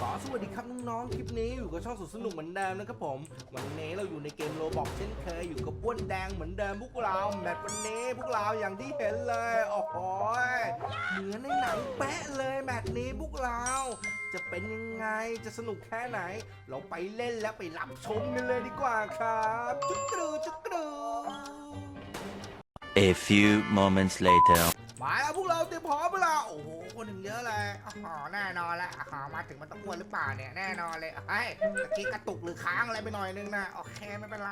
ขอสวัสดีครับน้องๆ คลิปนี้อยู่กับช่องสุดสนุกเหมือนเดิมนะครับผม วันนี้เราอยู่ในเกมโรบอกเช่นเคยอยู่กับอ้วนแดงเหมือนเดิมพวกเราแมตช์วันนี้พวกเราอย่างที่เห็นเลยโอ้โหยเหมือนในหนังแป๊ะเลยแมตช์นี้พวกเรา จะเป็นยังไงจะสนุกแค่ไหน เราไปเล่นและไปรับชมกันเลยดีกว่าครับจุกกรูจุกกรู A few moments later. มาแล้วพวกเราเตรียมพร้อมเวลาโอ้โห คนหนึ่งเยอะเลยอ๋อแน่นอนแล้วอ๋อมาถึงมันต้องอ้วนหรือเปล่าเนี่ยแน่นอนเลยเฮ้ยตะกี้กระตุกหรือค้างอะไรไปหน่อยนึงนะโอเคไม่เป็นไร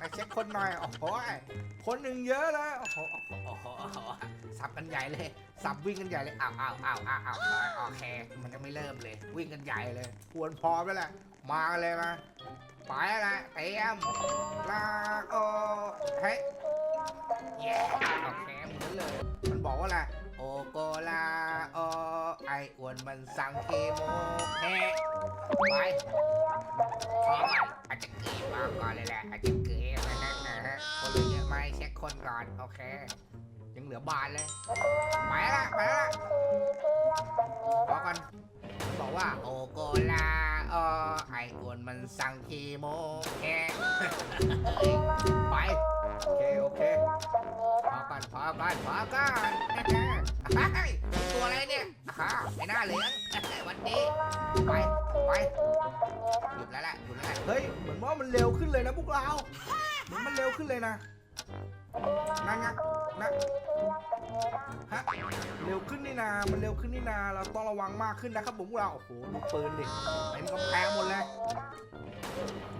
มาเช็คคนหน่อยโอ้โหคนหนึ่งเยอะเลยโอ้โหโอ้โหโอ้โหโอ้โหสับกันใหญ่เลย สับวิ่งกันใหญ่เลยอ้าวอ้าวอ้าวอ้าวอ้าวโอเค มันจะไม่เริ่มเลย วิ่งกันใหญ่เลยควรพร้อมแล้วแหละมาเลยมาไปแล้วละเตรียมลาโอเฮ้ยโอเคเหมือนเลย มันบอกว่าอะไร โอโกลาโอไออ้วนมันสั่งเคโมเฮไปขอก่อนอาจจะเกมมาก่อนเลยแหละอาจจะเกมนะฮะนะฮะคนเหลือเยอะไหมเช็คคนก่อนโอเค ยังเหลือบานเลยไปละไปละขอก่อนบอกว่าโอโกลาโอไออ้วนมันสั่งเคโมเฮไป โอเค โอเคพอก่อนพอก่อนพอก่อนเฮ้ยตัวอะไรเนี่ยอ้าวไม่น่าเหลืองวันนี้ไป ไป หยุดแล้วแหละหยุดแล้วแหละเฮ้ย เหมือนว่ามันเร็วขึ้นเลยนะพวกเราเหมือนมันเร็วขึ้นเลยนะนั่นไงนะฮะเร็วขึ้นนี่นา มันเร็วขึ้นนี่นา เราต้องระวังมากขึ้นนะครับผมพวกเราโอ้โหดูปืนดิเต็มกำแพงหมดเลย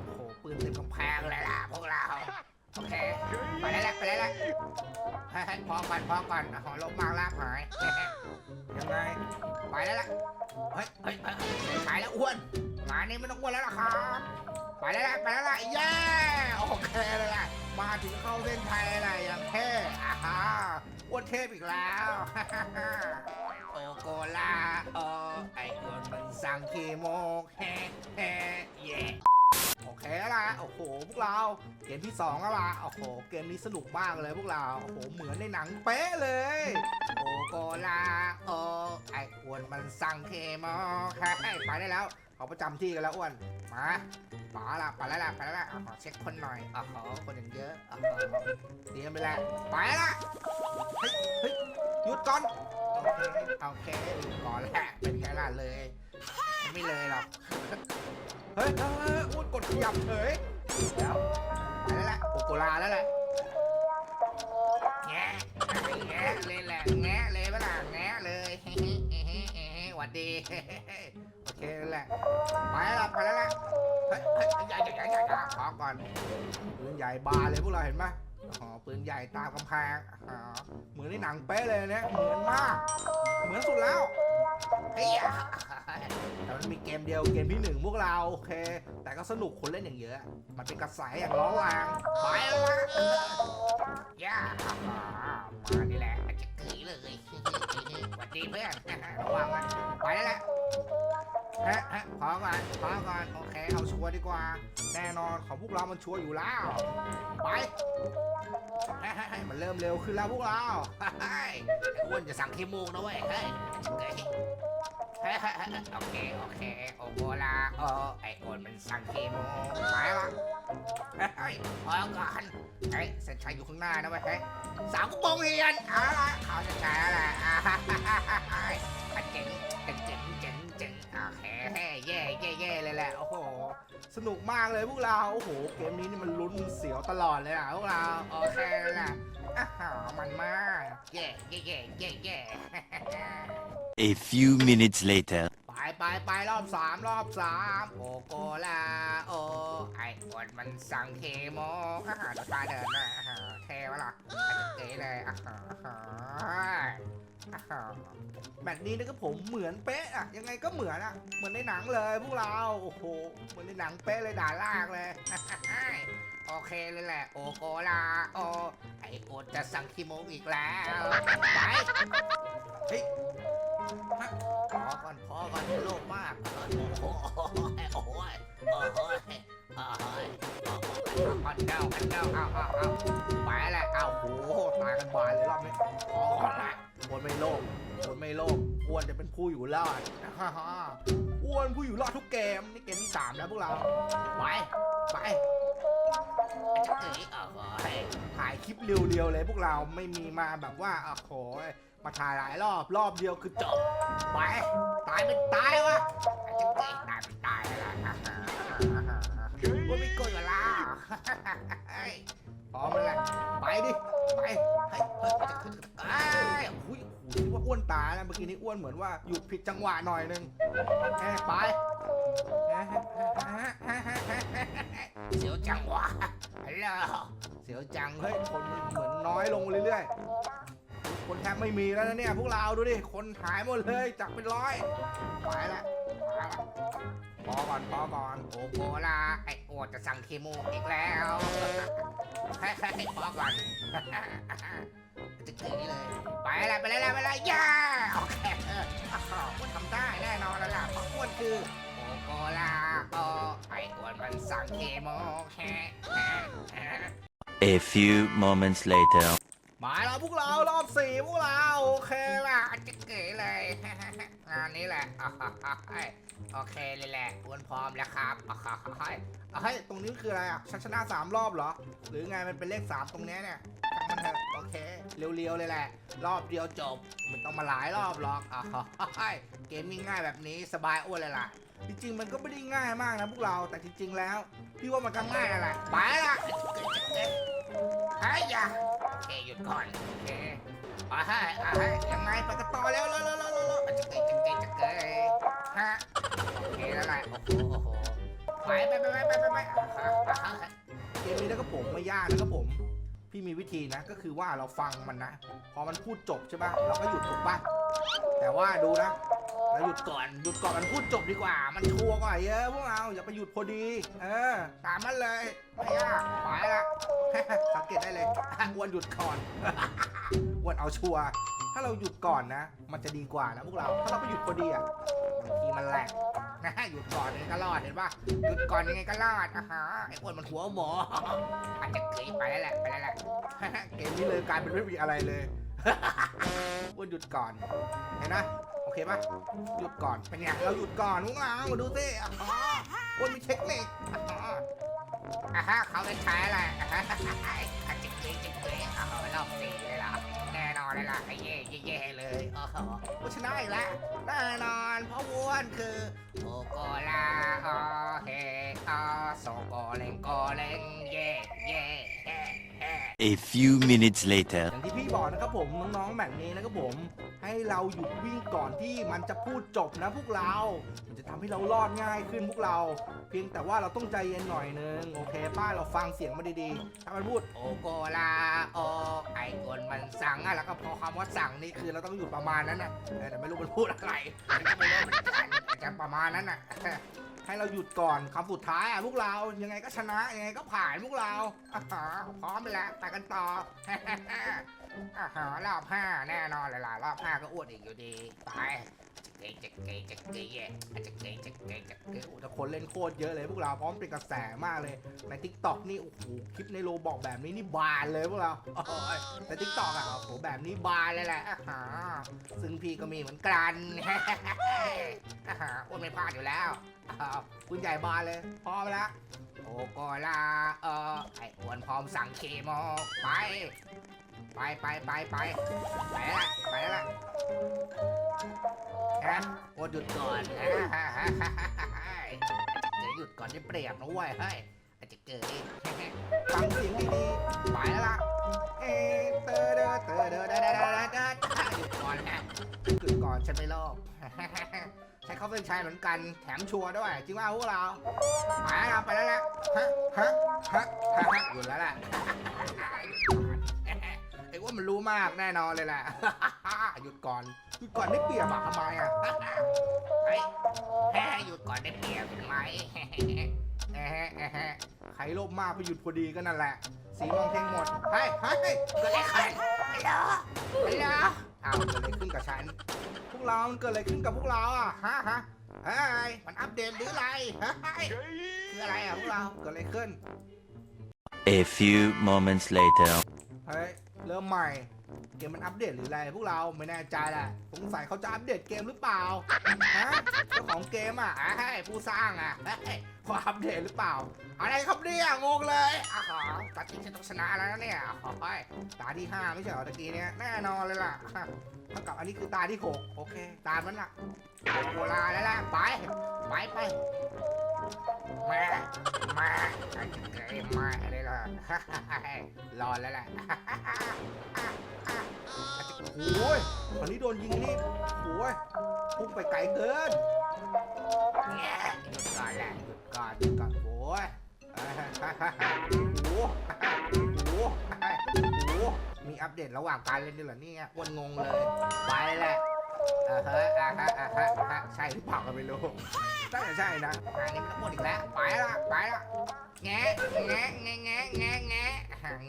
โอ้โหปืนเต็มกำแพงเลยล่ะพวกเรา ให้ให้พอก่อนพอก่อนอะหอลบมากลากหาย ยังไง ไปได้แล้วเฮ้ยเฮ้ยเฮ้ยไปแล้วอ้วน งานนี้ไม่ต้องอ้วนแล้วล่ะครับ ไปได้แล้วไปได้แล้วเย้โอเคเลยล่ะ มาถึงเข้าเส้นชัยอะไรอย่างเท่อ่าฮะอ้วนเทพอีกแล้ว โอโกลาโอไออ้วนมันสั่งคีโมกเฮ้เฮ้เย่ แล้วล่ะโอ้โห พวกเรา เกมที่สองแล้วล่ะโอ้โห เกมนี้สนุกมากเลยพวกเรา โอ้โห เหมือนในหนังเป๊ะเลย โอโกลาโอไออ้วนมันสั่งเคมกเฮ้ไปได้แล้วเขาประจำที่กันแล้วอ้วน มาป๋าละไปแล้วล่ะไปแล้วล่ะอะขอเช็คคนหน่อยอ๋อคนอย่างเยอะอ๋อเตรียมไปแล้วไปละเฮ้ยเฮ้ยหยุดก่อนโอเคโอเคก่อนแหละเป็นไงล่ะเลย ไม่เลยหรอก เฮ้ยเฮ้ยเฮ้ยอ้วนกดขยับเฉยเดี๋ยวไปแล้วแหละโกโกลาแล้วแหละแงะแงะเลยแหละแงะเลยเวลาแงะเลยหวัดดีโอเคนั่นแหละไปแล้วล่ะไปแล้วแหละเฮ้ยเฮ้ยใหญ่ใหญ่ใหญ่ใหญ่ขอก่อนปืนใหญ่บาเลยพวกเราเห็นไหม อ๋อปืนใหญ่ตามกำแพงอ๋อเหมือนในหนังเป๊ะเลยเนี่ยเหมือนมาก เหมือนสุดแล้วเฮ้ยแต่มันมีเกมเดียวเกมที่หนึ่งพวกเรา โอเค แต่ก็สนุกคนเล่นอย่างเยอะ มันเป็นกระแสอย่างร้อนแรงไปแล้วล่ะย่ามานี่แหละจะกรีเลยวัดดีเพื่อนระวังนะไปแล้ว ฮะฮะพอก่อนพอก่อนโอเคเอาชัวร์ดีกว่า แน่นอนของพวกเรา มันชัวร์อยู่แล้ว ไปเฮ้เฮ้มันเริ่มเร็วขึ้นแล้วพวกเราไอ้อ้วนจะสั่งขี้มูกนะเว้ยเฮ้ยเฮ้เฮ้โอเคโอเคโอโกลาโอไอ้อ้วนมันสั่งขี้มูกไปละเฮ้ยพอก่อนเฮ้ยเส้นชัยอยู่ข้างหน้านะเว้ยเฮ้ยสาวกระโปรงเรียนเอาละเขาจะใจแล้วแหละอ่าฮ่าฮ่าฮ่าฮ่าฮ่าเจ๋งเจ๋ง โอเคเฮ้ยเย่เย่เย่เลยแหละ โอ้โห สนุกมากเลยพวกเรา โอ้โห เกมนี้นี่มันลุ้นเสียวตลอดเลยอะพวกเรา โอเคแหละอ้าวมันมาก เย่เย่เย่เย่เย่ A few minutes later. ไปไปไปรอบสามรอบสามโอโกลาโอไอ้อวดมันสั่งเคโมอาหารตาเดินนะอาหารเทวะล่ะอาจจะเก๋เลยอาหาร แบบนี้นะครับผมเหมือนเป๊ะอะยังไงก็เหมือนอะเหมือนในหนังเลยพวกเราโอ้โหเหมือนในหนังเป๊ะเลยด่าลากเลย โอเคเลยแหละ โอโกลาโอไอโอจะสั่งคีโมอีกแล้วไปเฮ้ยพอก่อนพอก่อนโลภมากโอ้โหโอ้โหโอ้โหโอ้โหโอ้โหอันเก้าอันเก้าเอาเอาเอาไปแล้ว ไม่โลภอ้วนจะเป็นผู้อยู่รอดฮ่าฮ่าอ้วนผู้อยู่รอดทุกเกม นี่เกมที่สามแล้วพวกเรา ไป ไปเอ๋ยเออถ่ายคลิปเรียวๆเลยพวกเราไม่มีมาแบบว่าโอ้โหมาถ่ายหลายรอบรอบเดียวคือจบ ไป ตายเป็นตายวะจะเอ๋ยตายเป็นตายแล้วล่ะว่าไม่กยอยู่ละพร้อมแล้วไปดิ ไป เฮ้ยเฮ้ยเฮ้ย อุ้ยโอ้โหว่าอ้วนตาแล้วเมื่อกี้นี้อ้วนเหมือนว่าหยุดผิดจังหวะหน่อยนึงแค่ไปเสียวจังวะฮัลโหลเสียวจังเฮ้ยคนมันเหมือนน้อยลงเรื่อยๆ คนแทบไม่มีแล้วนะเนี่ยพวกเราดูดิ คนหายหมดเลยจากเป็นร้อยไปละปละพอก่อนพอก่อนโกโกลาไอ้โอดจะสั่งเคโมอีกแล้วพอก่อนจะเกยเลย ละไปละไปละย่าโอเคเอออ้าวมันทำได้แน่นอนแล้วล่ะเพราะอ้วนคือโกโกลาโอไอ้อ้วนมันสั่งเคโมแฮะแฮะแฮะ A few moments later. มาแล้วพวกเรารอบสี่พวกเราโอเคล่ะจะเก๋เลย งานนี้แหละอ่าโอเคเลยแหละอ้วนพร้อมแล้วครับอ่าเฮ้ยตรงนี้คืออะไรอะชันชนะสามรอบเหรอ หรือไงมันเป็นเลขสามตรงเนี้ยเนี่ย กันเถอะโอเค เรียวๆเลยแหละ รอบเดียวจบไม่ต้องมาหลายรอบหรอกอ่าเกมง่ายแบบนี้สบายอ้วนเลยล่ะ จริงๆมันก็ไม่ได้ง่ายมากนะพวกเราแต่จริงๆแล้ว พี่ว่ามันก็ง่ายนั่นแหละไปละเฮ้ยาโอเคหยุดก่อนโอเคอ่าฮะอ่าฮะยังไงไปกันต่อแล้วแล้วแล้วแล้วแล้วจะเกยจะเกยจะเกยฮะโอเคแล้วแหละโอ้โหโอ้โหไปไปไปไปไปไปไปเกมนี้นะครับผมไม่ยากนะครับผม พี่มีวิธีนะ ก็คือว่าเราฟังมันนะ พอมันพูดจบใช่ปะเราก็หยุดถูกปะแต่ว่าดูนะ เราหยุดก่อน หยุดก่อนมันพูดจบดีกว่า มันชัวร์กว่าเยอะพวกเราอย่าไปหยุดพอดี เออ ตามมันเลย ไม่ยากไปละ สังเกตได้เลยอ้วนหยุดก่อนอ้วนเอาชัวร์ ถ้าเราหยุดก่อนนะ มันจะดีกว่านะพวกเรา ถ้าเราไปหยุดพอดีอะบางทีมันแหลกนะหยุดก่อนยังไงก็รอดเห็นปะหยุดก่อนยังไงก็รอดอะฮะไอ้อ้วนมันหัวหมออาจจะเกยไปแล้วแหละไปแล้วแหละเกมนี้เลยกลายเป็นไม่มีอะไรเลยอ้วนหยุดก่อนเห็นนะโอเคปะหยุดก่อนเป็นไงเราหยุดก่อนพวกเรามาดูสิอ้วนมีเทคนิคอ๋ออะฮะเขาเป็นชายอะไรอะฮะอาจจะเกยจะเกยอ๋อรอบสี่เลยล่ะแน่นอ เลยล่ะไอ้เย่เย่เย่เลยอ๋อผู้ชนะอีกแล้วแน่นอนเพราะอ้วนคือโอโกลาโอเฮโอโซโกเลงโกเลงเย่เย่เฮ่เฮ่ A few minutes later. อย่างที่พี่บอกนะครับผมน้องๆแบบนี้นะครับผม ให้เราหยุดวิ่งก่อนที่มันจะพูดจบนะพวกเรา มันจะทำให้เรารอดง่ายขึ้นพวกเรา เพียงแต่ว่าเราต้องใจเย็นหน่อยนึงโอเคป้าเราฟังเสียงมันดีๆถ้ามันพูดโอโกลาโอไอคน มันสั่งอะแล้วก็พอคำว่าสั่งนี่คือเราต้องหยุดประมาณนั้นนะเออแต่ไม่รู้มันพูดอะไรไม่รู้เหมือนกันอาจจะประมาณนั้นน่ะ ให้เราหยุดก่อนคำสุดท้ายอะพวกเรายังไงก็ชนะยังไงก็ผ่านพวกเราอ่าฮะพร้อมไปแล้วไปกันต่อ อ่าฮะรอบห้าแน่นอนเลยล่ะรอบห้าก็อ้วนอีกอยู่ดีไป เกยจะเกยจะเกยแย่จะเกยจะเกยจะเกยโอ้แต่คนเล่นโคตรเยอะเลยพวกเราพร้อมเป็นกระแสมากเลย ในทิกตอกนี่โอ้โหคลิปในโลบอกแบบนี้นี่บานเลยพวกเราโอ้ยในทิกตอกอะโอ้โหแบบนี้บานเลยแหละอ่าซึ่งพี่ก็มีเหมือนกันอ่าฮะอ้วนไม่พลาดอยู่แล้วคุณใหญ่บานเลยพร้อมแล้วโอโกลาเออไอ้อ้วนพร้อมสั่งเคโมไป ไปไปไปไปไปละไปละฮะอ้วนหยุดก่อนเดี๋ยวหยุดก่อนได้เปรียบนะเว้ยเฮ้ยอาจจะเกิดฟังเสียงดีๆไปแล้วล่ะเอเตอเดอเตอเดอเดอเดอเดอเดอหยุดก่อนนะหยุดก่อนฉันไม่โลภใช้เขาเป็นชายเหมือนกันแถมชัวร์ด้วย จริงว่าพวกเราไปแล้วไปแล้วแหละฮะฮะฮะฮะฮะหยุดแล้วแหละไอ้ ว่ามันรู้มากแน่นอนเลยแหละ หยุดก่อน หยุดก่อนได้เปรียบอะทำไมอะเฮ้แฮ่หยุดก่อนได้เปรียบเห็นไหมแอะแฮะแอะแฮะใครโลภมากไปหยุดพอดีก็นั่นแหละ สีมองเทงหมดเฮ้ยเฮ้ยเกิดอะไรขึ้นฮัลโหลฮัลโหลอ้าวเกิดอะไรขึ้นกับฉัน พวกเรามันเกิดอะไรขึ้นกับพวกเราอะฮะฮะเฮ้ยมันอัปเดตหรืออะไรเฮ้ยคืออะไรอะพวกเราเกิดอะไรขึ้น A few moments later. เฮ้ย เริ่มใหม่ เกมมันอัปเดตหรืออะไรพวกเราไม่แน่ใจแหละสงสัยเขาจะอัปเดตเกมหรือเปล่าฮะเจ้าของเกมอะเฮ้ผู้สร้างอะเขาอัปเดตหรือเปล่า อะไรครับเนี่ยงงเลยอ๋อตาทีฉันต้องชนะแล้วนะเนี่ยอ๋อตาที่ห้าไม่ใช่เหรอตะกี้เนี่ยแน่นอนเลยล่ะเท่ากับอันนี้คือตาที่หกโอเค ตามันล่ะโบราแล้วล่ะไปไปไป มามาไอ้ไอ้มาอะไรล่ะรอแล้วแหละโอ้ยตอนนี้โดนยิงนี่โอ้ยพุ่งไปไกลเกินแง่หยุดก่อนแหละหยุดก่อนหยุดก่อนโอ้ยโอ้โหโอ้โหมีอัปเดตระหว่างการเล่นด้วยเหรอเนี่ยวนงงเลย ไปแหละ อ่าฮะอ่าฮะอ่าฮะอ่าฮะใช่หรือเปล่าก็ไม่รู้น่าจะใช่นะงานนี้ไม่ต้องพูดอีกแล้ว ไปละไปละแงะแงะแงะแงะแงะแงะ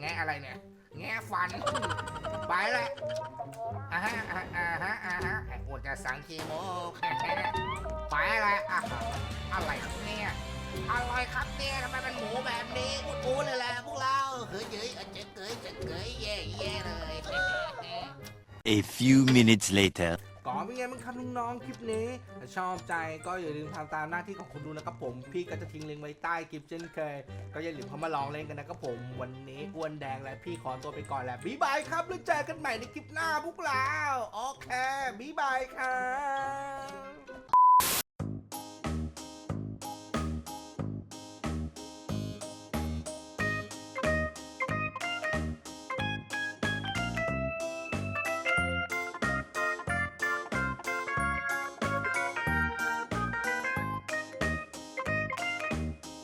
แงะอะไรเนี่ย แงะฟัน ไปละอ่าฮะอ่าฮะอ่าฮะไอ้โอจะสังคีโมไปละอะอะไรเนี่ยอะไรครับเนี่ยทำไมเป็นหมูแบบนี้อูดๆเลยแหละพวกเราเฮ้ยเฮ้ยเจ๊เกยเจ๊เกยเย่เย่เลย A few minutes later. ก่อนเป็นไงบ้างครับน้องๆคลิปนี้ถ้าชอบใจก็อย่าลืมทำตามหน้าที่ของคุณดูนะครับผม พี่ก็จะทิ้งลิงก์ไว้ใต้คลิปเช่นเคย ก็อย่าลืมเข้ามาลองเล่นกันนะครับผม วันนี้อ้วนแดงและพี่ขอตัวไปก่อนแหละบ๊ายบายครับแล้วเจอกันใหม่ในคลิปหน้าพวกเราโอเคบ๊ายบายครับ